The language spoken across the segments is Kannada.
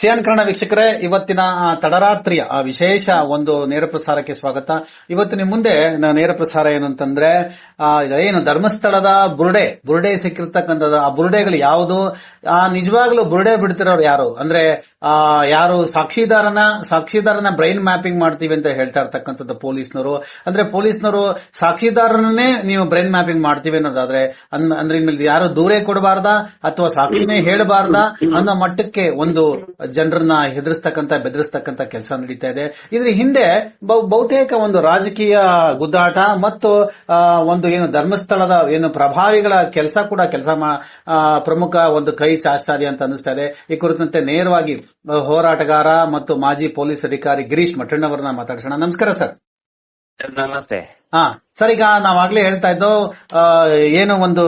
ಸಿಯಾನ್ ಕನ್ನಡ ವೀಕ್ಷಕರೇ, ಇವತ್ತಿನ ತಡರಾತ್ರಿಯ, ಆ, ವಿಶೇಷ ಒಂದು ನೇರ ಪ್ರಸಾರಕ್ಕೆ ಸ್ವಾಗತ. ಇವತ್ತು ನಿಮ್ ಮುಂದೆ ನೇರ ಪ್ರಸಾರ ಏನು ಅಂತಂದ್ರೆ ಏನು ಧರ್ಮಸ್ಥಳದ ಬುರುಡೆ ಬುರುಡೆ ಸಿಕ್ಕಿರ್ತಕ್ಕಂಥದ್ದು, ಆ ಬುರುಡೆಗಳು ಯಾವುದು? ಆ, ನಿಜವಾಗ್ಲೂ ಬುರುಡೆ ಬಿಡ್ತಿರೋರು ಯಾರು? ಅಂದ್ರೆ ಯಾರು ಸಾಕ್ಷಿದಾರನ ಸಾಕ್ಷಿದಾರನ ಬ್ರೈನ್ ಮ್ಯಾಪಿಂಗ್ ಮಾಡ್ತೀವಿ ಅಂತ ಹೇಳ್ತಾ ಇರ್ತಕ್ಕಂಥದ್ದು ಪೊಲೀಸ್ನವರು ಅಂದ್ರೆ ಪೊಲೀಸ್ನವರು ಸಾಕ್ಷಿದಾರನೇ ನೀವು ಬ್ರೈನ್ ಮ್ಯಾಪಿಂಗ್ ಮಾಡ್ತೀವಿ ಅನ್ನೋದಾದ್ರೆ ಅಂದ್ರೆ ಇನ್ಮೇಲೆ ಯಾರು ದೂರೇ ಕೊಡಬಾರ್ದ ಅಥವಾ ಸಾಕ್ಷಿನೇ ಹೇಳಬಾರ್ದ ಅನ್ನೋ ಮಟ್ಟಕ್ಕೆ ಒಂದು ಜನರನ್ನ ಹೆದರಿಸ್ತಕ್ಕಂತ ಬೆದರಿಸ್ತಕ್ಕಂತ ಕೆಲಸ ನಡೀತಾ ಇದೆ. ಇದ್ರ ಹಿಂದೆ ಬಹು- ಬಹುತೇಕ ಒಂದು ರಾಜಕೀಯ ಗುದ್ದಾಟ ಮತ್ತು ಒಂದು ಏನು ಧರ್ಮಸ್ಥಳದ ಏನು ಪ್ರಭಾವಿಗಳ ಕೆಲಸ ಕೂಡ, ಕೆಲಸ ಪ್ರಮುಖ ಒಂದು ಕೈ ಇದೆ ಅಂತ ಅನಿಸ್ತಾ ಇದೆ. ಈ ಕುರಿತಂತೆ ನೇರವಾಗಿ ಹೋರಾಟಗಾರ ಮತ್ತು ಮಾಜಿ ಪೊಲೀಸ್ ಅಧಿಕಾರಿ ಗಿರೀಶ್ ಮಠಣ್ಣವರನ್ನ ಮಾತಾಡ್ಸೋಣ. ನಮಸ್ಕಾರ ಸರ್. ನಮಸ್ತೆ. ಹಾ ಸರ್ ಈಗ ನಾವಾಗ್ಲೇ ಹೇಳ್ತಾ ಇದ್ದೋ ಏನು ಒಂದು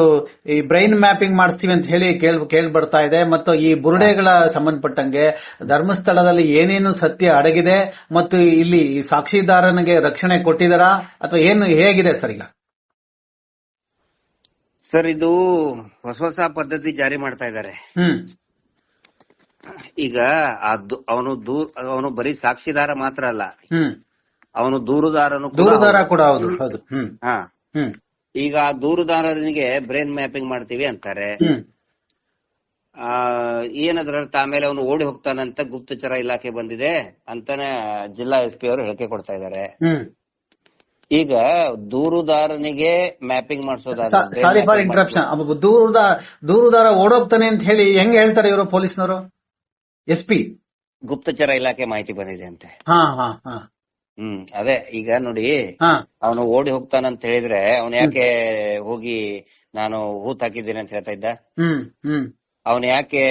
ಈ ಬ್ರೈನ್ ಮ್ಯಾಪಿಂಗ್ ಮಾಡಿಸ್ತೀವಿ ಅಂತ ಹೇಳಿ ಕೇಳ್ ಕೇಳ್ಬರ್ತಾ ಇದೆ ಮತ್ತು ಈ ಬುರುಡೆಗಳ ಸಂಬಂಧಪಟ್ಟಂಗೆ ಧರ್ಮಸ್ಥಳದಲ್ಲಿ ಏನೇನು ಸತ್ಯ ಅಡಗಿದೆ ಮತ್ತು ಇಲ್ಲಿ ಸಾಕ್ಷಿದಾರನಿಗೆ ರಕ್ಷಣೆ ಕೊಟ್ಟಿದಾರಾ ಅಥವಾ ಏನು ಹೇಗಿದೆ ಸರ್ ಈಗ? ಸರ್ ಇದು ಹೊಸ ಹೊಸ ಪದ್ಧತಿ ಜಾರಿ ಮಾಡ್ತಾ ಇದ್ದಾರೆ. ಹ್ಮ್. ಈಗ ಅವನು ದೂರ ಅವನು ಬರೀ ಸಾಕ್ಷಿದಾರ ಮಾತ್ರ ಅಲ್ಲ. ಅವನು ದೂರುದಾರನು ದೂರುದಾರ ಕೂಡ ಹೌದು ಹಾ. ಈಗ ಆ ದೂರುದಾರನಿಗೆ ಬ್ರೈನ್ ಮ್ಯಾಪಿಂಗ್ ಮಾಡ್ತೀವಿ ಅಂತಾರೆ. ಏನದ್ರರ್ಥ ಆಮೇಲೆ ಅವನು ಓಡಿ ಹೋಗ್ತಾನಂತ ಗುಪ್ತಚರ ಇಲಾಖೆ ಬಂದಿದೆ ಅಂತಾನೆ ಜಿಲ್ಲಾ ಎಸ್ ಪಿ ಅವರು ಹೇಳಿಕೆ ಕೊಡ್ತಾ ಇದ್ದಾರೆ. ಹ್ಮ್. ಈಗ ದೂರುದಾರನಿಗೆ ಮ್ಯಾಪಿಂಗ್ ಮಾಡಿಸೋದಾರ ಸಾರಿ ಫಾರ್ ಇಂಟ್ರಪ್ಷನ್ ದೂರದ ದೂರುದಾರ ಓಡೋಗ್ತಾನೆ ಅಂತ ಹೇಳಿ ಹೆಂಗ್ ಹೇಳ್ತಾರೆ ಇವರು ಪೊಲೀಸ್ನವರು? S P. ಗುಪ್ತಚರ ಇಲಾಖೆ ಮಾಹಿತಿ ಬಂದಿದೆ ಅಂತೆ ಹಾ ಹಾ ಹಾ. ಹ್ಮ್ ಅದೇ ಈಗ ನೋಡಿ ಹಾ. ಅವನು ಓಡಿ ಹೋಗ್ತಾನಂತ ಹೇಳಿದ್ರೆ ಅವನು ಯಾಕೆ ಹೋಗಿ ನಾನು ಹೂತ್ ಹಾಕಿದ್ದೀನಿ ಅಂತ ಹೇಳ್ತಾ ಇದ್ದ? ಅವನ್ ಹ್ಮ್. ಅವನು ಯಾಕೆ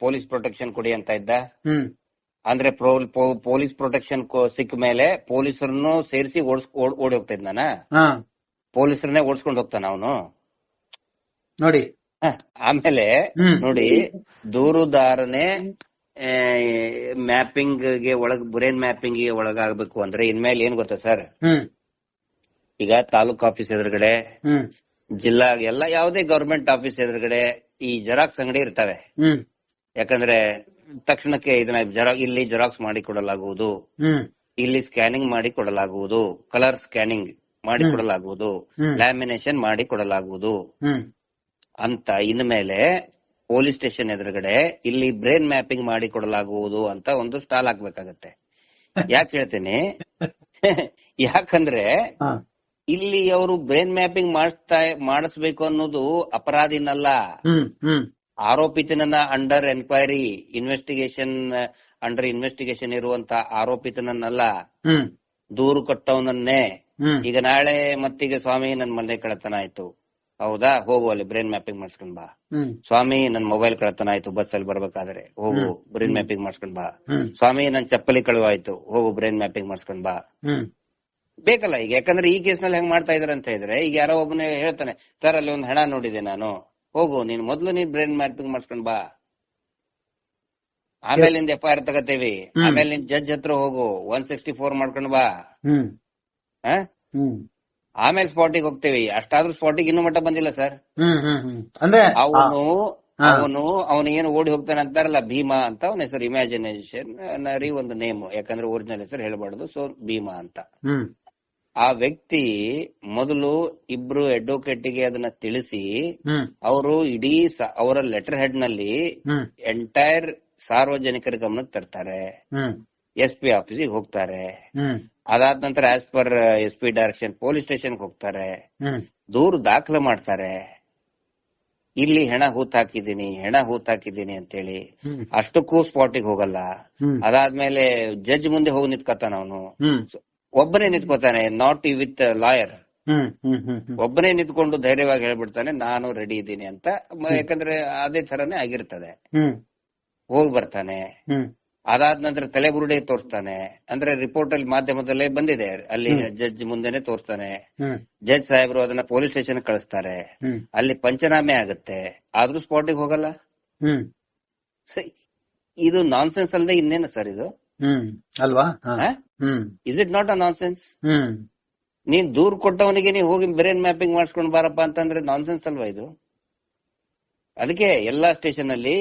ಪೊಲೀಸ್ ಪ್ರೊಟೆಕ್ಷನ್ ಕೊಡಿ ಅಂತ ಇದ್ದ? ಹ್ಮ್. ಅಂದ್ರೆ ಪೊಲೀಸ್ ಪ್ರೊಟೆಕ್ಷನ್ ಸಿಕ್ಕ ಮೇಲೆ ಪೊಲೀಸರನ್ನು ಸೇರಿಸಿ ಓಡಿ ಹೋಗ್ತಾ ಇದ್ದಾನ? ಹಾ. ಪೊಲೀಸರನ್ನೇ ಓಡಿಸ್ಕೊಂಡು ಹೋಗ್ತಾನ ಅವನು? ನೋಡಿ. ಆಮೇಲೆ ನೋಡಿ ದೂರುದಾರನೇ ಮ್ಯಾಪಿಂಗ್ಗೆ ಒಳಗ್ ಬ್ರೇನ್ ಮ್ಯಾಪಿಂಗ್ಗೆ ಒಳಗಾಗಬೇಕು ಅಂದ್ರೆ ಇನ್ಮೇಲೆ ಏನ್ ಗೊತ್ತಾ ಸರ್? ಈಗ ತಾಲೂಕ್ ಆಫೀಸ್ ಎದುರುಗಡೆ ಜಿಲ್ಲಾ ಎಲ್ಲ ಯಾವುದೇ ಗವರ್ಮೆಂಟ್ ಆಫೀಸ್ ಎದುರುಗಡೆ ಈ ಜೆರಾಕ್ಸ್ ಅಂಗಡಿ ಇರ್ತವೆ. ಯಾಕಂದ್ರೆ ತಕ್ಷಣಕ್ಕೆ ಇದನ್ನ ಜೆರಾಕ್ಸ್ ಇಲ್ಲಿ ಜೆರಾಕ್ಸ್ ಮಾಡಿ ಕೊಡಲಾಗುವುದು. ಇಲ್ಲಿ ಸ್ಕ್ಯಾನಿಂಗ್ ಮಾಡಿ ಕೊಡಲಾಗುವುದು. ಕಲರ್ ಸ್ಕ್ಯಾನಿಂಗ್ ಮಾಡಿ ಕೊಡಲಾಗುವುದು. ಲ್ಯಾಮಿನೇಷನ್ ಮಾಡಿ ಕೊಡಲಾಗುವುದು. ಅಂತ ಇನ್ಮೇಲೆ ಪೊಲೀಸ್ ಸ್ಟೇಷನ್ ಎದುರುಗಡೆ ಇಲ್ಲಿ ಬ್ರೈನ್ ಮ್ಯಾಪಿಂಗ್ ಮಾಡಿ ಕೊಡಲಾಗುವುದು ಅಂತ ಒಂದು ಸ್ಟಾಲ್ ಹಾಕ್ಬೇಕಾಗತ್ತೆ. ಯಾಕೆ ಹೇಳ್ತೀನಿ? ಯಾಕಂದ್ರೆ ಇಲ್ಲಿ ಅವರು ಬ್ರೈನ್ ಮ್ಯಾಪಿಂಗ್ ಮಾಡಿಸ್ತಾ ಮಾಡಿಸ್ಬೇಕು ಅನ್ನೋದು ಅಪರಾಧಿನಲ್ಲ. ಆರೋಪಿತನನ್ನ under enquiry investigation under investigation ಇರುವಂತ ಆರೋಪಿತನನ್ನಲ್ಲ. ದೂರು ಕೊಟ್ಟವನನ್ನೇ ಈಗ ನಾಳೆ ಮತ್ತೀಗ ಸ್ವಾಮಿ ನನ್ನ ಮನೆ ಕಳತನ ಆಯ್ತು. ಹೌದಾ? ಹೋಗು ಅಲ್ಲಿ ಬ್ರೈನ್ ಮ್ಯಾಪಿಂಗ್ ಮಾಡ್ಸ್ಕೊಂಡ್ ಬಾ. ಸ್ವಾಮಿ ನನ್ ಮೊಬೈಲ್ ಕಳತನ ಆಯ್ತು ಬಸ್ ಅಲ್ಲಿ ಬರ್ಬೇಕಾದ್ರೆ. ಹೋಗು ಬ್ರೈನ್ ಮ್ಯಾಪಿಂಗ್ ಮಾಡ್ಸ್ಕೊಂಡ್ ಬಾ. ಸ್ವಾಮಿ ನನ್ ಚಪ್ಪಲಿ ಕಳುವಾಯ್ತು ಹೋಗು ಬ್ರೈನ್ ಮ್ಯಾಪಿಂಗ್ ಮಾಡ್ಸ್ಕೊಂಡ್ ಬಾ. ಬೇಕಲ್ಲ ಈಗ ಯಾಕಂದ್ರೆ ಈ ಕೇಸ್ನಲ್ಲಿ ಹೆಂಗ್ ಮಾಡ್ತಾ ಇದಾರೆ ಅಂತ ಹೇಳಿದ್ರೆ ಈಗ ಯಾರೋ ಒಬ್ಬನೇ ಹೇಳ್ತಾನೆ ಸರ್ ಅಲ್ಲಿ ಒಂದ್ ಹಣ ನೋಡಿದೆ ನಾನು. ಹೋಗು ನೀನ್ ಮೊದ್ಲು ನೀನ್ ಬ್ರೈನ್ ಮ್ಯಾಪಿಂಗ್ ಮಾಡ್ಸ್ಕೊಂಡ್ ಬಾ. ಆಮೇಲೆ ನಿಂದ ಎಫ್ ಐ ಆರ್ ತಗೋತೇವಿ. ಆಮೇಲೆ ನಿನ್ ಜಡ್ಜ್ ಹತ್ರ ಹೋಗು. ಒನ್ ಸಿಕ್ಸ್ಟಿ ಫೋರ್ ಮಾಡ್ಕೊಂಡ್ ಬಾ. ಆಮೇಲೆ ಸ್ಪಾಟಿಗೆ ಹೋಗ್ತೇವಿ. ಅಷ್ಟಾದ್ರೂ ಸ್ಪಾಟಿಗೆ ಇನ್ನು ಮಟ್ಟ ಬಂದಿಲ್ಲ ಸರ್. ಅಂದ್ರೆ ಅವನು ಅವನು ಅವನು ಏನು ಓಡಿ ಹೋಗ್ತಾನೆ ಅಂತಾರಲ್ಲ ಭೀಮಾ ಅಂತ ಅವನ ಹೆಸರು ಇಮ್ಯಾಜಿನೇಷನ್ ನರಿ ಒಂದು ನೇಮ್ ಯಾಕಂದ್ರೆ ಒರಿಜಿನಲ್ ಹೆಸರು ಹೇಳ್ಬಾರ್ದು ಸೊ ಭೀಮಾ ಅಂತ. ಆ ವ್ಯಕ್ತಿ ಮೊದಲು ಇಬ್ರು ಅಡ್ವೊಕೇಟ್ಗೆ ಅದನ್ನ ತಿಳಿಸಿ ಅವರು ಇಡೀ ಅವರ ಲೆಟರ್ ಹೆಡ್ನಲ್ಲಿ ಎಂಟೈರ್ ಸಾರ್ವಜನಿಕರ ಗಮನಕ್ಕೆ ತರ್ತಾರೆ. ಎಸ್ ಪಿ ಆಫೀಸಿಗೆ ಹೋಗ್ತಾರೆ. ಅದಾದ ನಂತರ as per S P direction police station ಹೋಗ್ತಾರೆ. ದೂರು ದಾಖಲೆ ಮಾಡ್ತಾರೆ. ಇಲ್ಲಿ ಹೆಣ ಹೂತ್ ಹಾಕಿದೀನಿ ಹೆಣ ಹೂತ್ ಹಾಕಿದೀನಿ ಅಂತೇಳಿ ಹೇಳಿ ಅಷ್ಟಕ್ಕೂ ಸ್ಪಾಟಿಗೆ ಹೋಗಲ್ಲ. ಅದಾದ್ಮೇಲೆ ಜಡ್ಜ್ ಮುಂದೆ ಹೋಗಿ ನಿಂತ್ಕೋತಾನ ಅವನು. ಒಬ್ಬನೇ ನಿಂತ್ಕೋತಾನೆ ನಾಟ್ ವಿತ್ ಲಾಯರ್ ಒಬ್ಬನೇ ನಿಂತ್ಕೊಂಡು ಧೈರ್ಯವಾಗಿ ಹೇಳ್ಬಿಡ್ತಾನೆ ನಾನು ರೆಡಿ ಇದ್ದೀನಿ ಅಂತ ಯಾಕಂದ್ರೆ ಅದೇ ತರನೇ ಆಗಿರ್ತದೆ. ಹೋಗಿ ಬರ್ತಾನೆ. ಅದಾದ ನಂತರ ತಲೆ ಬುರುಡೆ ತೋರಿಸ್ತಾನೆ. ಅಂದ್ರೆ ರಿಪೋರ್ಟ್ ಅಲ್ಲಿ ಮಾಧ್ಯಮದಲ್ಲೇ ಬಂದಿದೆ. ಅಲ್ಲಿ ಜಡ್ಜ್ ಮುಂದೆನೆ ತೋರಿಸ್ತಾನೆ. ಜಜ್ ಜಡ್ಜ್ ಸಾಹೇಬರು ಅದನ್ನ ಪೊಲೀಸ್ ಸ್ಟೇಷನ್ ಕಳಿಸ್ತಾರೆ. ಅಲ್ಲಿ ಪಂಚನಾಮೆ ಆಗುತ್ತೆ. ಆದ್ರೂ ಸ್ಪಾಟಿಗೆ ಹೋಗಲ್ಲ. ಇದು ನಾನ್ಸೆನ್ಸ್ ಅಲ್ಲದೆ ಇನ್ನೇನು ಸರ್ ಇದು? ಅಲ್ವಾ? Is it not a nonsense ನೀನ್ ದೂರ್ ಕೊಟ್ಟವನಿಗೆ ನೀವು ಹೋಗಿ ಬ್ರೇನ್ ಮ್ಯಾಪಿಂಗ್ ಮಾಡಿಸ್ಕೊಂಡು ಬಾರಪ್ಪ ಅಂತಂದ್ರೆ ನಾನ್ಸೆನ್ಸ್ ಅಲ್ವಾ ಇದು? ಅದಕ್ಕೆ ಎಲ್ಲಾ ಸ್ಟೇಷನ್ ಅಲ್ಲಿ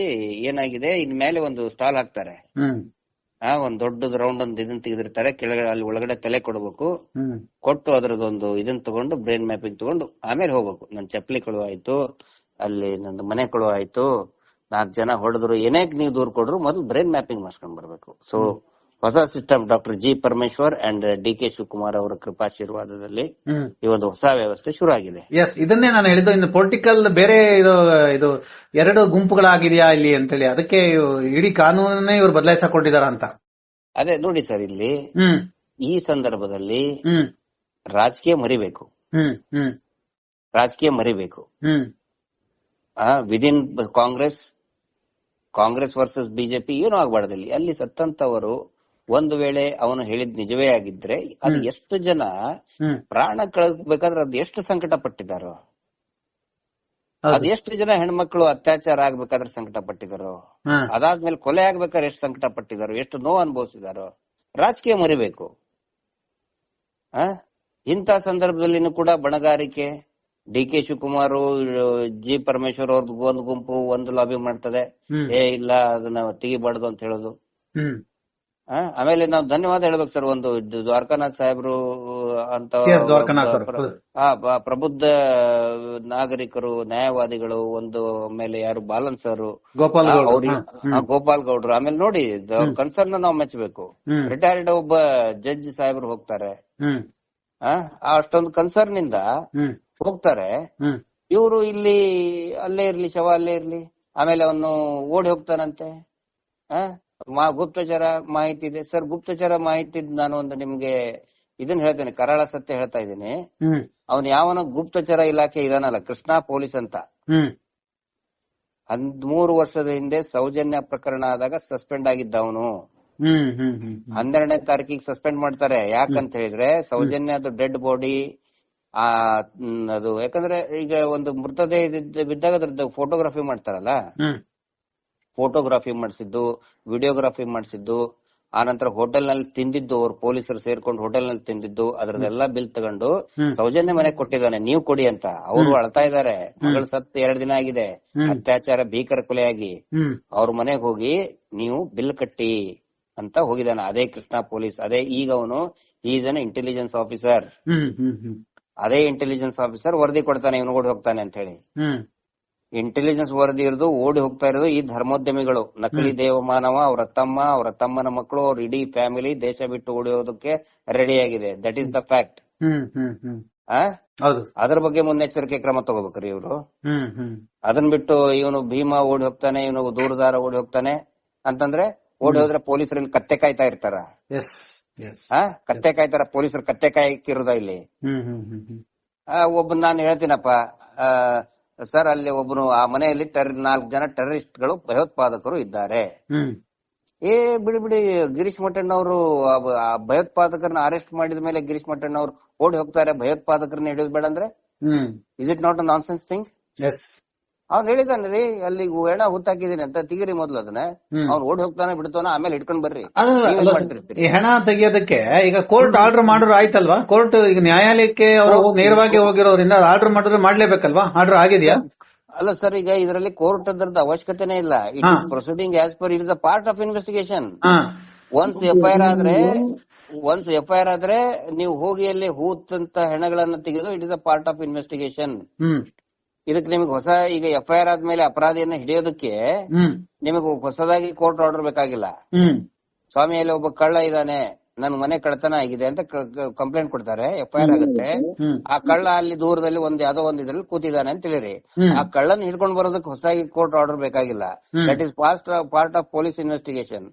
ಏನಾಗಿದೆ ಇನ್ ಮೇಲೆ ಒಂದು ಸ್ಟಾಲ್ ಹಾಕ್ತಾರೆ. ಆ ಒಂದ್ ದೊಡ್ಡ ರೌಂಡ್ ಒಂದ್ ಇದನ್ ತೆಗೆದಿರ್ತಾರೆ. ಕೆಳಗಡೆ ಅಲ್ಲಿ ಒಳಗಡೆ ತಲೆ ಕೊಡ್ಬೇಕು. ಕೊಟ್ಟು ಅದ್ರದೊಂದು ಇದನ್ನ ತಗೊಂಡು ಬ್ರೈನ್ ಮ್ಯಾಪಿಂಗ್ ತಗೊಂಡು ಆಮೇಲೆ ಹೋಗ್ಬೇಕು. ನನ್ ಚಪ್ಪಲಿ ಕೊಡುವ ಆಯ್ತು ಅಲ್ಲಿ ನಂದು ಮನೆ ಕೊಡುವ ಆಯ್ತು. ನಾಲ್ಕ್ ಜನ ಹೊಡೆದ್ರು. ಏನೇ ನೀವು ದೂರ ಕೊಡ್ರು ಮೊದಲು ಬ್ರೈನ್ ಮ್ಯಾಪಿಂಗ್ ಮಾಡ್ಸ್ಕೊಂಡ್ ಬರ್ಬೇಕು. ಸೊ ಹೊಸ system doctor G Parameshwar and D K Shivakumar ಅವರ ಕೃಪಾಶೀರ್ವಾದದಲ್ಲಿ ಈ ಒಂದು ಹೊಸ ವ್ಯವಸ್ಥೆ ಶುರು ಆಗಿದೆ ಎಸ್ ಇದನ್ನೇ ನಾನು ಹೇಳಿದ್ದು ಇನ್ನು ಪೊಲಿಟಿಕಲ್ ಬೇರೆ ಇದು ಇದು ಎರಡು ಗುಂಪುಗಳಾಗಿದೆಯಾ ಇಲ್ಲಿ ಅಂತೇಳಿ. ಅದಕ್ಕೆ ಇಡೀ ಕಾನೂನನ್ನೇ ಇವರು ಬದಲಾಯಿಸಿಕೊಂಡಿದಾರ ಅಂತ. ಅದೇ ನೋಡಿ ಸರ್ ಇಲ್ಲಿ ಈ ಸಂದರ್ಭದಲ್ಲಿ ರಾಜಕೀಯ ಮರಿಬೇಕು. ರಾಜಕೀಯ ಮರಿಬೇಕು. Within Congress Congress versus BJP ಏನೂ ಆಗ್ಬಾರ್ದಲ್ಲಿ ಅಲ್ಲಿ ಸತ್ತಂತವರು ಒಂದು ವೇಳೆ ಅವನು ಹೇಳಿದ್ ನಿಜವೇ ಆಗಿದ್ರೆ ಅದು ಎಷ್ಟು ಜನ ಪ್ರಾಣ ಕಳ್ಬೇಕಾದ್ರೆ ಅದು ಎಷ್ಟು ಸಂಕಟ ಪಟ್ಟಿದಾರೋ. ಅದು ಎಷ್ಟು ಜನ ಹೆಣ್ಮಕ್ಳು ಅತ್ಯಾಚಾರ ಆಗ್ಬೇಕಾದ್ರೆ ಸಂಕಟ ಪಟ್ಟಿದಾರೋ ಅದಾದ್ಮೇಲೆ ಕೊಲೆ ಆಗ್ಬೇಕಾದ್ರೆ ಎಷ್ಟು ಸಂಕಟ ಪಟ್ಟಿದಾರೋ ಎಷ್ಟು ನೋವು ಅನುಭವಿಸಿದಾರೋ? ರಾಜಕೀಯ ಮರಿಬೇಕು. ಆ? ಇಂತ ಸಂದರ್ಭದಲ್ಲಿನೂ ಕೂಡ ಬಣಗಾರಿಕೆ D K Shivakumar G Parameshwar ಅವ್ರದ್ದು ಒಂದು ಗುಂಪು ಒಂದು ಲಾಬಿ ಮಾಡ್ತದೆ. ಏ ಇಲ್ಲ ಅದನ್ನ ತೆಗಿಬಾರ್ದು ಅಂತ ಹೇಳೋದು. ಆಮೇಲೆ ನಾವು ಧನ್ಯವಾದ ಹೇಳ್ಬೇಕು ಸರ್ ಒಂದು ದ್ವಾರಕಾನಾಥ್ ಸಾಹೇಬ್ರು ಅಂತ ಹಾ ಪ್ರಬುದ್ಧ ನಾಗರಿಕರು ನ್ಯಾಯವಾದಿಗಳು ಒಂದು ಆಮೇಲೆ ಯಾರು ಬಾಲನ್ ಸರ್ ಗೋಪಾಲ್ ಗೌಡ್ರು ಆಮೇಲೆ ನೋಡಿ ಕನ್ಸರ್ನ್ ನಾವು ಮೆಚ್ಚಬೇಕು ರಿಟೈರ್ಡ್ ಒಬ್ಬ ಜಡ್ಜ್ ಸಾಹೇಬ್ರು ಹೋಗ್ತಾರೆ. ಅಷ್ಟೊಂದು ಕನ್ಸರ್ನ್ ಇಂದ ಹೋಗ್ತಾರೆ. ಇವರು ಇಲ್ಲಿ ಅಲ್ಲೇ ಇರ್ಲಿ ಶವ ಅಲ್ಲೇ ಇರ್ಲಿ ಆಮೇಲೆ ಅವನು ಓಡಿ ಹೋಗ್ತಾನಂತೆ. ಆ? ಮಾ ಗುಪ್ತಚರ ಮಾಹಿತಿ ಇದೆ. ಸರ್ ಗುಪ್ತಚರ ಮಾಹಿತಿ ನಾನು ಒಂದು ನಿಮ್ಗೆ ಇದನ್ನ ಹೇಳ್ತೇನೆ ಕರಾಳ ಸತ್ಯ ಹೇಳ್ತಾ ಇದ್ದೀನಿ. ಅವನ್ ಯಾವನ ಗುಪ್ತಚರ ಇಲಾಖೆ ಇದಾನಲ್ಲ ಕೃಷ್ಣಾ ಪೊಲೀಸ್ ಅಂತ. ಹದ್ಮೂರು ವರ್ಷದ ಹಿಂದೆ ಸೌಜನ್ಯ ಪ್ರಕರಣ ಆದಾಗ ಸಸ್ಪೆಂಡ್ ಆಗಿದ್ದ ಅವನು. ಹನ್ನೆರಡನೇ ತಾರೀಕಿಗೆ ಸಸ್ಪೆಂಡ್ ಮಾಡ್ತಾರೆ. ಯಾಕಂತ ಹೇಳಿದ್ರೆ ಸೌಜನ್ಯದ ಡೆಡ್ ಬಾಡಿ ಆ ಅದು ಯಾಕಂದ್ರೆ ಈಗ ಒಂದು ಮೃತದೇಹ ಬಿದ್ದಾಗ ಅದ್ರದ್ದು ಫೋಟೋಗ್ರಫಿ ಮಾಡ್ತಾರಲ್ಲ. ಫೋಟೋಗ್ರಫಿ ಮಾಡಿಸಿದ್ದು ವಿಡಿಯೋಗ್ರಫಿ ಮಾಡಿಸಿದ್ದು ಆ ನಂತರ ಹೋಟೆಲ್ನಲ್ಲಿ ತಿಂದಿದ್ದು ಅವ್ರು ಪೊಲೀಸರು ಸೇರ್ಕೊಂಡು ಹೋಟೆಲ್ನಲ್ಲಿ ತಿಂದಿದ್ದು ಅದ್ರದ್ದೆಲ್ಲ ಬಿಲ್ ತಗೊಂಡು ಸೌಜನ್ಯ ಮನೆ ಕೊಟ್ಟಿದ್ದಾನೆ ನೀವು ಕೊಡಿ ಅಂತ. ಅವರು ಅಳ್ತಾ ಇದಾರೆ ಮಗಳು ಸತ್ತು ಎರಡ್ ದಿನ ಆಗಿದೆ. ಅತ್ಯಾಚಾರ ಭೀಕರ ಕೊಲೆಯಾಗಿ. ಅವ್ರ ಮನೆಗೆ ಹೋಗಿ ನೀವು ಬಿಲ್ ಕಟ್ಟಿ ಅಂತ ಹೋಗಿದಾನೆ ಅದೇ ಕೃಷ್ಣ ಪೊಲೀಸ್ ಅದೇ ಈಗ ಅವನು ಈಸ್ ಅನ್ ಇಂಟೆಲಿಜೆನ್ಸ್ ಆಫೀಸರ್ ಅದೇ ಇಂಟೆಲಿಜೆನ್ಸ್ ಆಫೀಸರ್ ವರದಿ ಕೊಡ್ತಾನೆ ಇವನು ಓಡಿ ಹೋಗ್ತಾನೆ ಅಂತ ಹೇಳಿ. ಇಂಟೆಲಿಜೆನ್ಸ್ ವರದಿ ಇರೋದು ಓಡಿ ಹೋಗ್ತಾ ಇರೋದು ಈ ಧರ್ಮೋದ್ಯಮಿಗಳು. ನಕಲಿ ದೇವಮಾನವ ಅವರ ತಮ್ಮ ಅವರ ತಮ್ಮನ ಮಕ್ಕಳು ಅವ್ರ ಇಡೀ ಫ್ಯಾಮಿಲಿ ದೇಶ ಬಿಟ್ಟು ಓಡಿ ಹೋಗೋದಕ್ಕೆ ರೆಡಿ ಆಗಿದೆ. ದಟ್ ಈಸ್ ದ ಫ್ಯಾಕ್ಟ್ ಅದ್ರ ಬಗ್ಗೆ ಮುನ್ನೆಚ್ಚರಿಕೆ ಕ್ರಮ ತಗೋಬೇಕ್ರಿ ಇವರು. ಅದನ್ ಬಿಟ್ಟು ಇವನು ಭೀಮಾ ಓಡಿ ಹೋಗ್ತಾನೆ ಇವನು ದೂರದಾರ ಓಡಿ ಹೋಗ್ತಾನೆ ಅಂತಂದ್ರೆ ಓಡಿ ಹೋದ್ರೆ ಪೊಲೀಸರಲ್ಲಿ ಕತ್ತೆ ಕಾಯ್ತಾ ಇರ್ತಾರ. ಕತ್ತೆ ಕಾಯ್ತಾರ ಪೊಲೀಸರು ಕತ್ತೆ ಕಾಯ್ತಿರೋದ ಇಲ್ಲಿ. ಒಬ್ಬ ನಾನು ಹೇಳ್ತೀನಪ್ಪ ಸರ್ ಅಲ್ಲಿ ಒಬ್ಬನು ಆ ಮನೆಯಲ್ಲಿ ಟೆರ್ ನಾಲ್ಕು ಜನ ಟೆರರಿಸ್ಟ್ಗಳು ಭಯೋತ್ಪಾದಕರು ಇದ್ದಾರೆ. ಏ ಬಿಡಿ ಬಿಡಿ ಗಿರೀಶ್ ಮಠಣ್ಣವರು ಆ ಭಯೋತ್ಪಾದಕರನ್ನ ಅರೆಸ್ಟ್ ಮಾಡಿದ ಮೇಲೆ ಗಿರೀಶ್ ಮಠಣ್ಣವ್ರು ಓಡಿ ಹೋಗ್ತಾರೆ ಭಯೋತ್ಪಾದಕರನ್ನ ಹಿಡಿಯೋದು ಬೇಡ ಅಂದ್ರೆ is it not a nonsense thing ಅವ್ನು ಹೇಳಿದಾನೆ ರೀ ಅಲ್ಲಿ ಹೆಣ ಹುತ್ತಾಕಿದೀನಿ ಅಂತ ತೆಗೀರಿ ಮೊದ್ಲು ಅದನ್ನ. ಅವ್ನ್ ಓಡಿ ಹೋಗ್ತಾನೆ ಬಿಡ್ತಾನ ಆಮೇಲೆ ಇಟ್ಕೊಂಡ್ ಬರ್ರಿ. ಹಣ ತೆಗಿಯೋದಕ್ಕೆ ಈಗ ಕೋರ್ಟ್ ಆರ್ಡರ್ ಮಾಡೋರು ಆಯ್ತಲ್ವಾ? ಕೋರ್ಟ್ ಈಗ ನ್ಯಾಯಾಲಯಕ್ಕೆ ಅವರು ನೇರವಾಗಿ ಹೋಗಿರೋದ್ರಿಂದ ಆರ್ಡರ್ ಮಾಡಿದ್ರೆ ಮಾಡ್ಲೇಬೇಕಲ್ವಾ? ಆರ್ಡರ್ ಆಗಿದ್ಯಾ? ಅಲ್ಲ ಸರ್ ಈಗ ಇದರಲ್ಲಿ ಕೋರ್ಟ್ ಅದರದ ಅವಶ್ಯಕತೆನೇ ಇಲ್ಲ. It is proceeding as per it is a part of investigation once F I R ಆದ್ರೆ ಒನ್ಸ್ ಎಫ್ ಐ ಆರ್ ಆದ್ರೆ ನೀವು ಹೋಗಿ ಅಲ್ಲಿ ಹೂತಂತ ಹೆಣಗಳನ್ನ ತೆಗೆದು it is a part of investigation ಇದಕ್ಕೆ ನಿಮಗೆ ಹೊಸ ಈಗ ಎಫ್ ಐ ಆರ್ ಆದ್ಮೇಲೆ ಅಪರಾಧಿಯನ್ನ ಹಿಡಿಯೋದಕ್ಕೆ ನಿಮಗೆ ಹೊಸದಾಗಿ ಕೋರ್ಟ್ ಆರ್ಡರ್ ಬೇಕಾಗಿಲ್ಲ. ಹ್ಮ್. ಸ್ವಾಮಿಯಲ್ಲಿ ಒಬ್ಬ ಕಳ್ಳ ಇದ್ದಾನೆ ನನ್ ಮನೆ ಕಳ್ಳತನ ಆಗಿದೆ ಅಂತ ಕಂಪ್ಲೇಂಟ್ ಕೊಡ್ತಾರೆ ಎಫ್ ಐ ಆರ್ ಆಗುತ್ತೆ ಆ ಕಳ್ಳ ಅಲ್ಲಿ ದೂರದಲ್ಲಿ ಒಂದ್ ಯಾವ್ದೋ ಒಂದ್ ಇದ್ರಲ್ಲಿ ಕೂತಿದ್ದಾನೆ ಅಂತ ಹೇಳಿರಿ ಆ ಕಳ್ಳನ್ ಹಿಡ್ಕೊಂಡ್ ಬರೋದಕ್ಕೆ ಹೊಸದಾಗಿ ಕೋರ್ಟ್ ಆರ್ಡರ್ ಬೇಕಾಗಿಲ್ಲ. That is past part of police investigation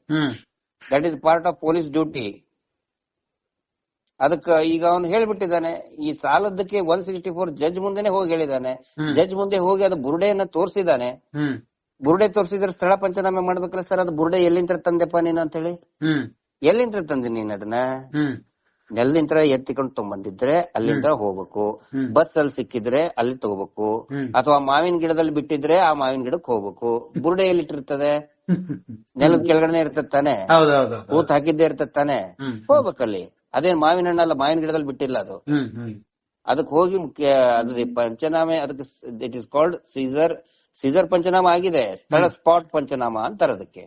that is part of police duty ಅದಕ್ಕ ಈಗ ಅವನು ಹೇಳ್ಬಿಟ್ಟಿದ್ದಾನೆ ಈ ಸಾಲದಕ್ಕೆ ಒನ್ ಸಿಕ್ಸ್ಟಿ ಫೋರ್ ಜಡ್ಜ್ ಮುಂದೆನೆ ಹೋಗಿ ಹೇಳಿದಾನೆ. ಜಡ್ಜ್ ಮುಂದೆ ಹೋಗಿ ಅದು ಬುರುಡೆಯನ್ನ ತೋರಿಸಿದಾನೆ ಬುರುಡೆ ತೋರಿಸಿದ್ರೆ ಸ್ಥಳ ಪಂಚನಾಮೆ ಮಾಡ್ಬೇಕಲ್ಲ ಸರ್ ಅದು ಬುರುಡೆ ಎಲ್ಲಿಂದ ತಂದೆಪ್ಪ ನೀನು ಅಂತ ಹೇಳಿ ಎಲ್ಲಿಂದ ತಂದೆ ನೀನ್ ಅದನ್ನ? ಹ್ಮ್. ನೆಲ್ಲಿಂದ ಎತ್ತಿಕೊಂಡು ತಗೊಂಡ್ಬಂದಿದ್ರೆ ಅಲ್ಲಿಂದ ಹೋಗ್ಬೇಕು. ಬಸ್ ಅಲ್ಲಿ ಸಿಕ್ಕಿದ್ರೆ ಅಲ್ಲಿ ತಗೋಬೇಕು. ಅಥವಾ ಮಾವಿನ ಗಿಡದಲ್ಲಿ ಬಿಟ್ಟಿದ್ರೆ ಆ ಮಾವಿನ ಗಿಡಕ್ಕೆ ಹೋಗ್ಬೇಕು. ಬುರುಡೆ ಎಲ್ಲಿಟ್ಟಿರ್ತದೆ? ನೆಲದ ಕೆಳಗಡೆ ಇರ್ತದೆ ತಾನೆ? ಕೂತ್ ಹಾಕಿದ್ದೇ ಇರ್ತದೆ ತಾನೆ. ಹೋಗ್ಬೇಕಲ್ಲಿ ಅದೇನ್ ಮಾವಿನ ಹಣ್ಣಲ್ಲ ಮಾವಿನ ಗಿಡದಲ್ಲಿ ಬಿಟ್ಟಿಲ್ಲ ಅದು. ಅದಕ್ಕೆ ಹೋಗಿ ಮುಖ್ಯ ಅದು ಪಂಚನಾಮೆ ಅದಕ್ಕೆ it is called seizure seizure panchnama ಆಗಿದೆ. ಸ್ಥಳ ಸ್ಪಾಟ್ ಪಂಚನಾಮ ಅಂತಾರೆ ಅದಕ್ಕೆ.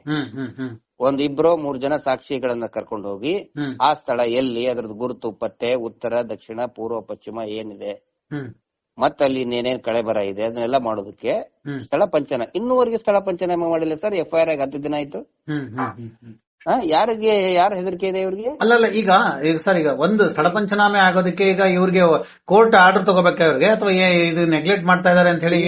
ಒಂದ್ ಇಬ್ರು ಮೂರ್ ಜನ ಸಾಕ್ಷಿಗಳನ್ನ ಕರ್ಕೊಂಡು ಹೋಗಿ ಆ ಸ್ಥಳ ಎಲ್ಲಿ ಅದ್ರದ್ದು ಗುರುತು ಪತ್ತೆ ಉತ್ತರ ದಕ್ಷಿಣ ಪೂರ್ವ ಪಶ್ಚಿಮ ಏನಿದೆ. ಮತ್ತ ಅಲ್ಲಿ ಇನ್ನೇನೇನ್ ಕಳೆ ಬರ ಇದೆ ಅದನ್ನೆಲ್ಲ ಮಾಡೋದಕ್ಕೆ ಸ್ಥಳ ಪಂಚನ ಇನ್ನೂವರೆಗೆ ಸ್ಥಳ ಪಂಚನಾಮ ಮಾಡಿಲ್ಲ ಸರ್ ಎಫ್ ಐ ಆರ್ ಆಗಿ ಹತ್ತು ದಿನ ಆಯ್ತು. ಯಾರಿಗೆ ಯಾರ ಹೆದರಿಕೆ ಇದೆ ಇವ್ರಿಗೆ? ಅಲ್ಲಲ್ಲ ಈಗ ಈಗ ಸರ್ ಈಗ ಒಂದು ಸ್ಥಳ ಪಂಚನಾಮೆ ಆಗೋದಕ್ಕೆ ಈಗ ಇವ್ರಿಗೆ ಕೋರ್ಟ್ ಆರ್ಡರ್ ತಗೋಬೇಕಾ ಇವ್ರಿಗೆ? ಅಥವಾ ಇದು ನೆಗ್ಲೆಕ್ಟ್ ಮಾಡ್ತಾ ಇದಾರೆ ಅಂತ ಹೇಳಿ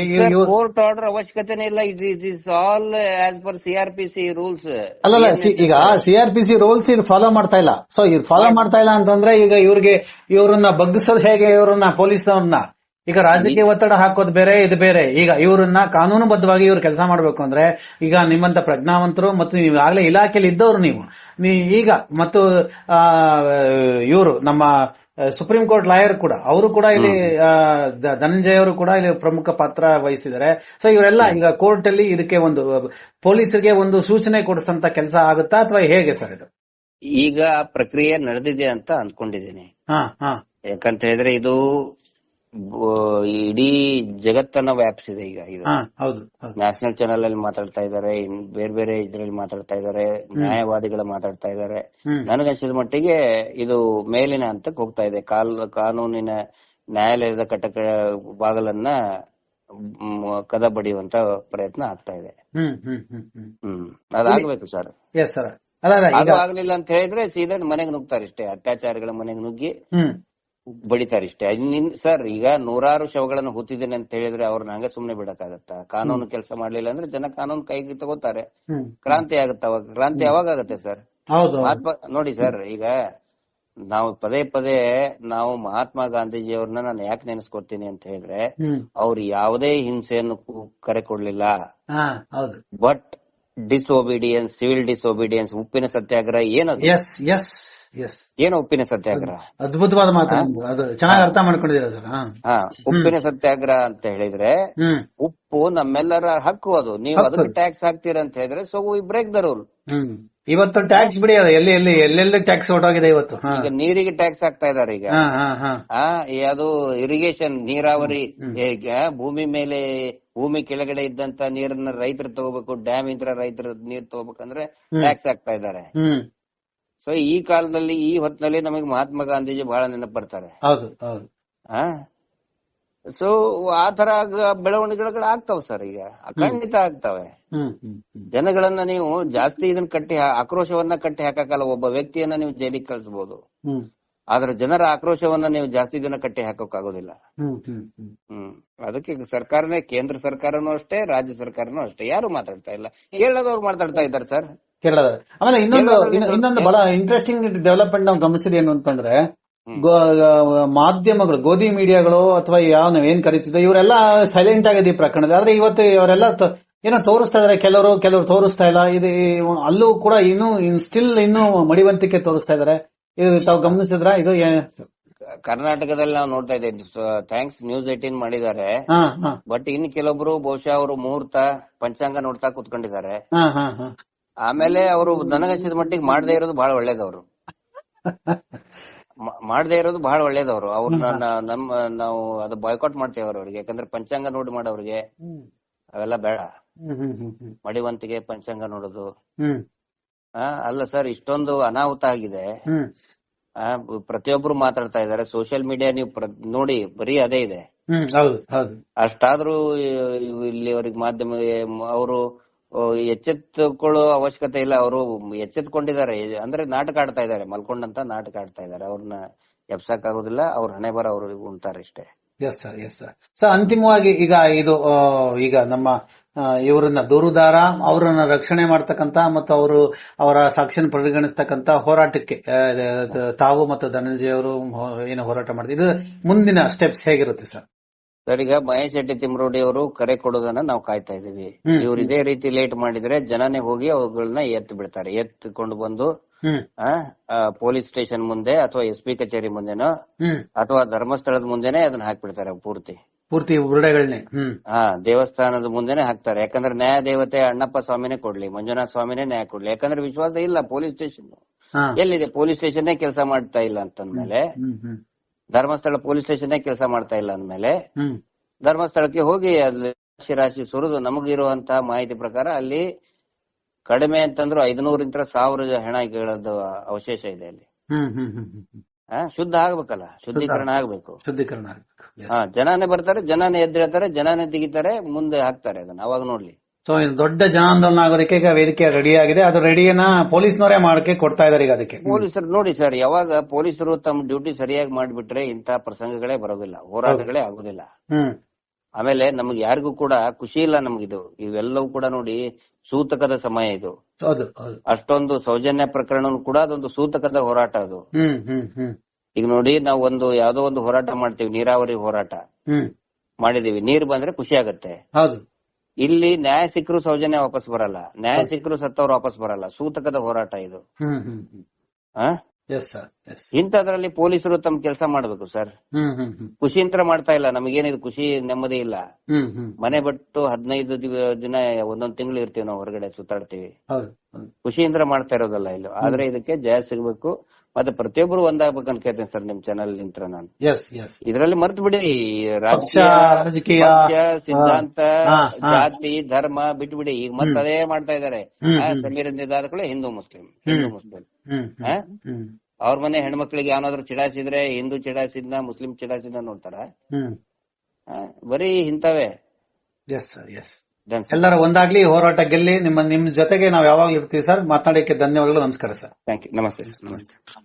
ಕೋರ್ಟ್ ಆರ್ಡರ್ ಅವಶ್ಯಕತೆನೇ ಇಲ್ಲ. It is is all as per C R P C rules ಅಲ್ಲಲ್ಲ ಈಗ C R P C rules ಇದು ಫಾಲೋ ಮಾಡ್ತಾ ಇಲ್ಲ. ಸೊ ಇದು ಫಾಲೋ ಮಾಡ್ತಾ ಇಲ್ಲ ಅಂತಂದ್ರೆ ಈಗ ಇವ್ರಿಗೆ ಇವ್ರನ್ನ ಬಗ್ಗಿಸೋದು ಹೇಗೆ? ಇವ್ರನ್ನ ಪೊಲೀಸ್ನವ್ರನ್ನ ಈಗ ರಾಜಕೀಯ ಒತ್ತಡ ಹಾಕೋದು ಬೇರೆ ಇದು ಬೇರೆ. ಈಗ ಇವ್ರನ್ನ ಕಾನೂನುಬದ್ಧವಾಗಿ ಇವ್ರು ಕೆಲಸ ಮಾಡ್ಬೇಕು ಅಂದ್ರೆ ಈಗ ನಿಮ್ಮಂತ ಪ್ರಜ್ಞಾವಂತರು ಮತ್ತು ನೀವು ಆಗ್ಲೇ ಇಲಾಖೆಯಲ್ಲಿ ಇದ್ದವ್ರು ನೀವು. ನೀ ಈಗ ಮತ್ತು ಇವರು ನಮ್ಮ ಸುಪ್ರೀಂ ಕೋರ್ಟ್ ಲಾಯರ್ ಕೂಡ ಅವರು ಕೂಡ ಇಲ್ಲಿ ಧನಂಜಯ ಅವರು ಕೂಡ ಇಲ್ಲಿ ಪ್ರಮುಖ ಪಾತ್ರ ವಹಿಸಿದ್ದಾರೆ. ಸೊ ಇವರೆಲ್ಲ ಈಗ ಕೋರ್ಟ್ ಅಲ್ಲಿ ಇದಕ್ಕೆ ಒಂದು ಪೊಲೀಸರಿಗೆ ಒಂದು ಸೂಚನೆ ಕೊಡಿಸಂತ ಕೆಲಸ ಆಗುತ್ತಾ ಅಥವಾ ಹೇಗೆ ಸರ್ ಇದು? ಈಗ ಪ್ರಕ್ರಿಯೆ ನಡೆದಿದೆ ಅಂತ ಅಂದ್ಕೊಂಡಿದ್ದೀನಿ. ಹಾ ಹಾ. ಯಾಕಂತ ಹೇಳಿದ್ರೆ ಇದು ಇಡೀ ಜಗತ್ತನ್ನ ವ್ಯಾಪಿಸಿದೆ ಈಗ ಇದು. ಹೌದು ನ್ಯಾಷನಲ್ ಚಾನೆಲ್ ಅಲ್ಲಿ ಮಾತಾಡ್ತಾ ಇದಾರೆ ಬೇರೆ ಬೇರೆ ಇದ್ರಲ್ಲಿ ಮಾತಾಡ್ತಾ ಇದ್ದಾರೆ ನ್ಯಾಯವಾದಿಗಳು ಮಾತಾಡ್ತಾ ಇದ್ದಾರೆ. ನನಗೆ ನನಗನ್ಸಿದ ಮಟ್ಟಿಗೆ ಇದು ಮೇಲಿನ ಹಂತಕ್ಕೆ ಹೋಗ್ತಾ ಇದೆ. ಕಾಲ್ ಕಾನೂನಿನ ನ್ಯಾಯಾಲಯದ ಕಟಕ ಬಾಗಲನ್ನ ಕದ ಬಡಿಯುವಂತ ಪ್ರಯತ್ನ ಆಗ್ತಾ ಇದೆ. ಹ್ಮ್ ಅದಾಗ್ಬೇಕು ಸರ್. ಆಗ್ಲಿಲ್ಲ ಅಂತ ಹೇಳಿದ್ರೆ ಸೀದಾ ಮನೆಗೆ ನುಗ್ತಾರೆ ಇಷ್ಟೇ. ಅತ್ಯಾಚಾರಿಗಳ ಮನೆಗೆ ನುಗ್ಗಿ ಬಡಿತಾರೆ ಇಷ್ಟೇ. ಸರ್ ಈಗ ನೂರಾರು ಶವಗಳನ್ನು ಹೊತ್ತಿದ್ದೇನೆ ಅಂತ ಹೇಳಿದ್ರೆ ಅವ್ರನ್ನ ಹಂಗೆ ಸುಮ್ನೆ ಬಿಡಕ್ಕಾಗತ್ತ? ಕಾನೂನು ಕೆಲಸ ಮಾಡ್ಲಿಲ್ಲ ಅಂದ್ರೆ ಜನ ಕಾನೂನು ಕೈಗೆ ತಗೋತಾರೆ. ಕ್ರಾಂತಿ ಆಗತ್ತ ಅವಾಗ. ಕ್ರಾಂತಿ ಯಾವಾಗ ಆಗತ್ತೆ ಸರ್? ನೋಡಿ ಸರ್ ಈಗ ನಾವು ಪದೇ ಪದೇ ನಾವು ಮಹಾತ್ಮ ಗಾಂಧೀಜಿ ಅವ್ರನ್ನ ನಾನು ಯಾಕೆ ನೆನೆಸ್ಕೊಡ್ತೀನಿ ಅಂತ ಹೇಳಿದ್ರೆ ಅವ್ರು ಯಾವುದೇ ಹಿಂಸೆಯನ್ನು ಕರೆ ಕೊಡ್ಲಿಲ್ಲ. ಬಟ್ ಡಿಸೊಬಿಡಿಯನ್ಸ್ ಸಿವಿಲ್ ಡಿಸೊಬಿಡಿಯನ್ಸ್ ಉಪ್ಪಿನ ಸತ್ಯಾಗ್ರಹ ಏನದು? ಎಸ್ ಎಸ್ ಎಸ್ ಏನು ಉಪ್ಪಿನ ಸತ್ಯಾಗ್ರಹ? ಅದ್ಭುತವಾದ ಮಾತು. ಅದು ಚೆನ್ನಾಗಿ ಅರ್ಥ ಮಾಡ್ಕೊಂಡಿದ್ದೀರಾ ಸರ್? ಉಪ್ಪಿನ ಸತ್ಯಾಗ್ರಹ ಅಂತ ಹೇಳಿದ್ರೆ ಉಪ್ಪು ನಮ್ಮೆಲ್ಲರ ಹಕ್ಕು ಅದು. ನೀವು ಅದಕ್ಕೆ ಅದು. ಟ್ಯಾಕ್ಸ್ ಹಾಕ್ತೀರ ಅಂತ ಹೇಳಿದ್ರೆ so we break the rule ಇವತ್ತು ಟ್ಯಾಕ್ಸ್ ಬಿಡಿ ಅದ ಎಲ್ಲಿ ಎಲ್ಲಿ ಎಲ್ಲೆಲ್ಲಿ ಟ್ಯಾಕ್ಸ್ ಹೊರಟೋಗಿದೆ ಇವತ್ತು? ಈಗ ನೀರಿಗೆ ಟ್ಯಾಕ್ಸ್ ಹಾಕ್ತಾ ಇದಾರೆ ಈಗ. ಅದು ಇರಿಗೇಷನ್ ನೀರಾವರಿ ಭೂಮಿ ಮೇಲೆ ಭೂಮಿ ಕೆಳಗಡೆ ಇದ್ದಂತ ನೀರನ್ನ ರೈತರು ತಗೋಬೇಕು ಡ್ಯಾಮ್ ಇಂದ ರೈತರು ನೀರ್ ತಗೋಬೇಕಂದ್ರೆ ಟ್ಯಾಕ್ಸ್ ಹಾಕ್ತಾ ಇದಾರೆ. ಸೊ ಈ ಕಾಲದಲ್ಲಿ ಈ ಹೊತ್ತಿನಲ್ಲಿ ನಮಗೆ ಮಹಾತ್ಮ ಗಾಂಧೀಜಿ ಬಹಳ ನೆನಪು ಬರ್ತಾರೆ. ಹೌದು ಹೌದು. ಆ? ಸೊ ಆ ತರ ಬೆಳವಣಿಗೆಗಳು ಆಗ್ತಾವ ಸರ್ ಈಗ. ಖಂಡಿತ ಆಗ್ತವೆ. ಜನಗಳನ್ನ ನೀವು ಜಾಸ್ತಿ ಇದನ್ನ ಕಟ್ಟಿ ಆಕ್ರೋಶವನ್ನ ಕಟ್ಟಿ ಹಾಕಕ್ಕಲ್ಲ ಒಬ್ಬ ವ್ಯಕ್ತಿಯನ್ನ ನೀವು ಜೈಲಿಗೆ ಕಳಿಸಬಹುದು ಆದ್ರೆ ಜನರ ಆಕ್ರೋಶವನ್ನ ನೀವು ಜಾಸ್ತಿ ದಿನ ಕಟ್ಟಿ ಹಾಕೋಕ್ಕಾಗೋದಿಲ್ಲ. ಹ್ಮ್ ಅದಕ್ಕೆ ಸರ್ಕಾರನೇ ಕೇಂದ್ರ ಸರ್ಕಾರನೂ ಅಷ್ಟೇ ರಾಜ್ಯ ಸರ್ಕಾರನೂ ಅಷ್ಟೇ. ಯಾರು ಮಾತಾಡ್ತಾ ಇಲ್ಲ. ಕೇರಳದವ್ರು ಮಾತಾಡ್ತಾ ಇದ್ದಾರೆ ಸರ್. ಕೇರಳದ ಆಮೇಲೆ ಇನ್ನೊಂದು ಇನ್ನೊಂದು ಬಹಳ ಇಂಟ್ರೆಸ್ಟಿಂಗ್ ಡೆವಲಪ್ಮೆಂಟ್ ನಾವು ಗಮನಿಸಿದ ಏನು ಅಂತಂದ್ರೆ ಮಾಧ್ಯಮಗಳು ಗೋಧಿ ಮೀಡಿಯಾಗಳು ಅಥವಾ ಯಾವ ಏನ್ ಕರಿತಿದ್ದೆ ಇವರೆಲ್ಲ ಸೈಲೆಂಟ್ ಆಗಿದೆ ಈ ಪ್ರಕರಣದ ಆದ್ರೆ ಇವತ್ತು ಇವರೆಲ್ಲ ಏನೋ ತೋರಿಸ್ತಾ ಇದಾರೆ. ಕೆಲವರು ಕೆಲವರು ತೋರಿಸ್ತಾ ಇಲ್ಲ. ಇದು ಅಲ್ಲೂ ಕೂಡ ಇನ್ನು ಸ್ಟಿಲ್ ಇನ್ನು ಮಡಿವಂತಿಕೆ ತೋರಿಸ್ತಾ ಇದಾರೆ. ಇದು ತಾವು ಗಮನಿಸಿದ್ರ? ಇದು ಕರ್ನಾಟಕದಲ್ಲಿ ನಾವು ನೋಡ್ತಾ ಇದ್ದೇವೆ. ಥ್ಯಾಂಕ್ಸ್ ನ್ಯೂಸ್ ಏಟೀನ್ ಮಾಡಿದ್ದಾರೆ. ಬಟ್ ಇನ್ನು ಕೆಲವೊಬ್ರು ಬಹುಶಃ ಅವರು ಮುಹೂರ್ತ ಪಂಚಾಂಗ ನೋಡ್ತಾ ಕುತ್ಕೊಂಡಿದ್ದಾರೆ. ಆಮೇಲೆ ಅವರು ನನಗನ್ಸಿದ ಮಟ್ಟಿಗೆ ಮಾಡದೇ ಇರೋದು ಬಹಳ ಒಳ್ಳೇದವರು. ಮಾಡದೇ ಇರೋದು ಬಹಳ ಒಳ್ಳೇದವ್ರು. ಅವ್ರನ್ನ ನಮ್ಮ ನಾವು ಅದು ಬಾಯ್ಕಾಟ್ ಮಾಡ್ತೇವೆ ಅವ್ರಿಗೆ. ಯಾಕಂದ್ರೆ ಪಂಚಾಂಗ ನೋಡಿ ಮಾಡೋರಿಗೆ ಅವೆಲ್ಲ ಬೇಡ. ಮಡಿವಂತಿಗೆ ಪಂಚಾಂಗ ನೋಡೋದು. ಅಲ್ಲ ಸರ್ ಇಷ್ಟೊಂದು ಅನಾಹುತ ಆಗಿದೆ. ಪ್ರತಿಯೊಬ್ರು ಮಾತಾಡ್ತಾ ಇದ್ದಾರೆ. ಸೋಶಿಯಲ್ ಮೀಡಿಯಾ ನೀವು ನೋಡಿ ಬರೀ ಅದೇ ಇದೆ. ಅಷ್ಟಾದ್ರೂ ಇಲ್ಲಿ ಅವ್ರಿಗೆ ಮಾಧ್ಯಮ ಅವರು ಎಚ್ಚೆತ್ತುಕೊಳ್ಳೋ ಅವಶ್ಯಕತೆ ಇಲ್ಲ. ಅವರು ಎಚ್ಚೆತ್ಕೊಂಡಿದ್ದಾರೆ. ಅಂದ್ರೆ ನಾಟಕ ಆಡ್ತಾ ಇದ್ದಾರೆ. ಮಲ್ಕೊಂಡಂತ ನಾಟಕ ಆಡ್ತಾ ಇದ್ದಾರೆ. ಅವ್ರನ್ನ ಎಬ್ಸಕ್ ಆಗೋದಿಲ್ಲ ಅವ್ರ ಹಣೆ ಬರ ಅವ್ರ ಉಂಟಾರೆ ಇಷ್ಟೇ yes sir yes sir sir ಅಂತಿಮವಾಗಿ ಈಗ ಇದು ಈಗ ನಮ್ಮ ಇವರನ್ನ ದೂರುದಾರ, ಅವರನ್ನ ರಕ್ಷಣೆ ಮಾಡ್ತಕ್ಕಂತ ಮತ್ತು ಅವರು ಅವರ ಸಾಕ್ಷಿಯನ್ನು ಪರಿಗಣಿಸ್ತಕ್ಕಂತ ಹೋರಾಟಕ್ಕೆ ತಾವು ಮತ್ತು ಧನಂಜಯ ಅವರು ಏನು ಹೋರಾಟ ಮಾಡಿದ್ರು. ಇದು ಮುಂದಿನ ಸ್ಟೆಪ್ಸ್ ಹೇಗಿರುತ್ತೆ ಸರ್ ಸರ್ ಈಗ ಮಹೇಶ್ ಶೆಟ್ಟಿ ತಿಮ್ರೋಡಿ ಅವರು ಕರೆ ಕೊಡೋದನ್ನ ನಾವು ಕಾಯ್ತಾ ಇದೀವಿ. ಇವ್ರು ಇದೇ ರೀತಿ ಲೇಟ್ ಮಾಡಿದ್ರೆ ಜನನೇ ಹೋಗಿ ಅವುಗಳನ್ನ ಎತ್ತು ಬಿಡ್ತಾರೆ. ಎತ್ಕೊಂಡು ಬಂದು ಹ್ಮ್. ಪೊಲೀಸ್ ಸ್ಟೇಷನ್ ಮುಂದೆ ಅಥವಾ ಎಸ್ ಪಿ ಕಚೇರಿ ಮುಂದೆನೋ ಅಥವಾ ಧರ್ಮಸ್ಥಳದ ಮುಂದೆನೆ ಅದನ್ನ ಹಾಕ್ಬಿಡ್ತಾರೆ ಪೂರ್ತಿ. ಪೂರ್ತಿ ಹಾ ದೇವಸ್ಥಾನದ ಮುಂದೆನೆ ಹಾಕ್ತಾರೆ. ಯಾಕಂದ್ರೆ ನ್ಯಾಯ ದೇವತೆ ಅಣ್ಣಪ್ಪ ಸ್ವಾಮಿನೇ ಕೊಡ್ಲಿ ಮಂಜುನಾಥ ಸ್ವಾಮಿನೇ ನ್ಯಾಯ ಕೊಡ್ಲಿ. ಯಾಕಂದ್ರೆ ವಿಶ್ವಾಸ ಇಲ್ಲ ಪೊಲೀಸ್ ಸ್ಟೇಷನ್ ಎಲ್ಲಿದೆ? ಪೊಲೀಸ್ ಸ್ಟೇಷನ್ ಕೆಲಸ ಮಾಡ್ತಾ ಇಲ್ಲ ಅಂತಂದ್ಮೇಲೆ ಧರ್ಮಸ್ಥಳ ಪೊಲೀಸ್ ಸ್ಟೇಷನ್ ಕೆಲಸ ಮಾಡ್ತಾ ಇಲ್ಲ ಅಂದ್ಮೇಲೆ ಧರ್ಮಸ್ಥಳಕ್ಕೆ ಹೋಗಿ ಅಲ್ಲಿ ರಾಶಿ ರಾಶಿ ಸುರಿದು ನಮಗಿರುವಂತಹ ಮಾಹಿತಿ ಪ್ರಕಾರ ಅಲ್ಲಿ ಕಡಿಮೆ ಅಂತಂದ್ರು ಐದುನೂರಿಂತ ಸಾವಿರ ಹೆಣ ಕೇಳೋದು ಅವಶೇಷ ಇದೆ ಅಲ್ಲಿ. ಶುದ್ಧ ಆಗ್ಬೇಕಲ್ಲ ಶುದ್ಧೀಕರಣ ಆಗ್ಬೇಕು. ಶುದ್ಧೀಕರಣ ಆಗ್ಬೇಕು. ಹಾ ಜನಾನೇ ಬರ್ತಾರೆ ಜನಾನೇ ಎದ್ದೇಳ್ತಾರೆ ಜನಾನೇ ತೆಗಿತಾರೆ ಮುಂದೆ ಹಾಕ್ತಾರೆ ಅದನ್ನ ಅವಾಗ ನೋಡ್ಲಿ. ಸೊ ಇದು ದೊಡ್ಡ ಜನಾಂದೋಲನ ಆಗೋದಕ್ಕೆ ಈಗ ವೇದಿಕೆ ರೆಡಿ ಆಗಿದೆ. ಅದು ರೆಡಿಯನ್ನ ಪೊಲೀಸ್ನವರೇ ಮಾಡಕ್ಕೆ ಕೊಡ್ತಾ ಇದಾರೆ ಈಗ ಅದಕ್ಕೆ. ಪೊಲೀಸರು ನೋಡಿ ಸರ್ ಯಾವಾಗ ಪೊಲೀಸರು ತಮ್ಮ ಡ್ಯೂಟಿ ಸರಿಯಾಗಿ ಮಾಡಿಬಿಟ್ರೆ ಇಂತಹ ಪ್ರಸಂಗಗಳೇ ಬರೋದಿಲ್ಲ ಹೋರಾಟಗಳೇ ಆಗೋದಿಲ್ಲ. ಆಮೇಲೆ ನಮ್ಗೆ ಯಾರಿಗೂ ಕೂಡ ಖುಷಿ ಇಲ್ಲ ಇದು ಇವೆಲ್ಲವೂ ಕೂಡ ನೋಡಿ ಸೂತಕದ ಸಮಯ ಇದು. ಅಷ್ಟೊಂದು ಸೌಜನ್ಯ ಪ್ರಕರಣ ಕೂಡ ಅದೊಂದು ಸೂತಕದ ಹೋರಾಟ ಅದು. ಈಗ ನೋಡಿ ನಾವು ಒಂದು ಯಾವ್ದೋ ಒಂದು ಹೋರಾಟ ಮಾಡ್ತೀವಿ ನೀರಾವರಿ ಹೋರಾಟ. ಮಾಡಿದೀವಿ ನೀರು ಬಂದ್ರೆ ಖುಷಿ ಆಗತ್ತೆ. ಇಲ್ಲಿ ನ್ಯಾಯ ಸಿಕ್ಕರು ಸೌಜನ್ಯ ವಾಪಸ್ ಬರಲ್ಲ. ನ್ಯಾಯ ಸಿಕ್ಕರು ಸತ್ತವ್ರು ವಾಪಸ್ ಬರಲ್ಲ. ಸೂತಕದ ಹೋರಾಟ ಇದು. ಇಂಥದ್ರಲ್ಲಿ ಪೊಲೀಸರು ತಮ್ಮ ಕೆಲಸ ಮಾಡ್ಬೇಕು ಸರ್ ಹ್ಮ್ ಮಾಡ್ತಾ ಇಲ್ಲ. ನಮಗೇನಿದು ಖುಷಿ ನೆಮ್ಮದಿ ಇಲ್ಲ. ಮನೆ ಬಿಟ್ಟು ಹದಿನೈದು ದಿನ ಒಂದೊಂದ್ ತಿಂಗಳು ಇರ್ತೀವಿ ನಾವು ಹೊರಗಡೆ ಸುತ್ತಾಡ್ತೀವಿ. ಖುಷಿಯಿಂದ ಮಾಡ್ತಾ ಇರೋದಲ್ಲ ಇಲ್ಲಿ. ಆದ್ರೆ ಇದಕ್ಕೆ ಜಯ ಸಿಗ್ಬೇಕು. ಮತ್ತೆ ಪ್ರತಿಯೊಬ್ಬರು ಒಂದಾಗ್ಬೇಕು ಅಂತ ಕೇಳ್ತೇನೆ ಸರ್ ನಿಮ್ ಚಾನಲ್ ನಿಂತ್ರ ನಾನು. ಇದರಲ್ಲಿ ಮರ್ತು ಬಿಡಿ ರಾಜ್ಯ ರಾಜಕೀಯ ಸಿದ್ಧಾಂತ. ಜಾತಿ ಧರ್ಮ ಬಿಟ್ಬಿಡಿ ಈಗ ಮತ್ತೆ ಅದೇ ಮಾಡ್ತಾ ಇದಾರೆ. ಸಮೀರ ಹ್ಮ್. Hindu Muslim Hindu Muslim. ಅವ್ರ ಮನೆ ಹೆಣ್ಮಕ್ಳಿಗೆ ಯಾವನಾದ್ರು ಚಿಡಾಯಿಸಿದ್ರೆ ಹಿಂದೂ ಚಿಡಾಯಿಸಿದ್ನ ಮುಸ್ಲಿಂ ಚಿಡಾಸಿದ್ನ ನೋಡ್ತಾರ? ಬರೀ ಇಂತಾವೆ ಎಲ್ಲರೂ ಒಂದಾಗ್ಲಿ ಹೋರಾಟ ಗೆಲ್ಲಿ ನಿಮ್ಮ ನಿಮ್ ಜೊತೆಗೆ ನಾವು ಯಾವಾಗ್ಲೂ ಇರ್ತೀವಿ ಸರ್ ಮಾತನಾಡಕ್ಕೆ ಧನ್ಯವಾದಗಳು ನಮಸ್ಕಾರ ಸರ್ ಥ್ಯಾಂಕ್ ಯು ನಮಸ್ತೆ. ನಮಸ್ತೆ.